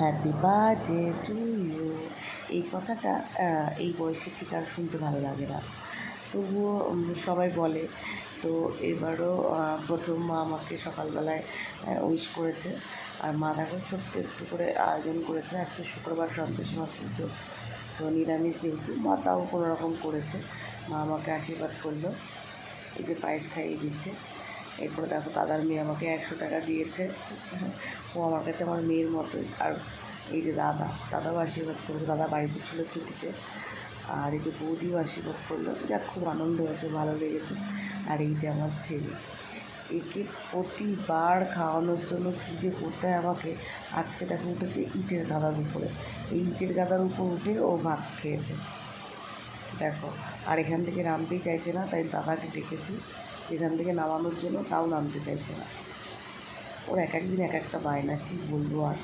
Happy birthday to you এই কথাটা এই বয়সে ঠিক আর শুনতে ভালো লাগে না। তবুও সবাই বলে। তো এবারও প্রথম মা আমাকে সকালবেলায় উইশ করেছে। আর মা দেখো ছোট্ট একটু করে আয়োজন করেছে। আজকে শুক্রবার সন্তোষী মা পুজো। তো নিরামিষ যেহেতু, মা তাও কোনো রকম করেছে। মা আমাকে আশীর্বাদ করল। এই যে পায়েস খাইয়ে দিচ্ছে। এরপরে দেখো দাদার মেয়ে আমাকে একশো টাকা দিয়েছে। ও আমার কাছে আমার মেয়ের মতোই আর এই যে দাদা, দাদাও আশীর্বাদ করেছে দাদা বাড়িতে ছিল ছুটিতে। আর এই যে বৌদিও আশীর্বাদ করল। যাক, খুব আনন্দ হয়েছে, ভালো লেগেছে। আর এই যে আমার ছেলে, একে প্রতিবার খাওয়ানোর জন্য কী যে করতে হয় আমাকে, আজকে দেখো উঠেছে ইটের গাদার উপরে। এই ইটের গাদার উপর উঠে ও ভাত খেয়েছে। দেখো, আর এখান থেকে নামতেই চাইছে না, তাই দাদাকে ডেকেছি। যেখান থেকে নামানোর জন্য তাও নামতে চাইছে না। ওর এক একদিন এক একটা বায়না, কী বলব আর?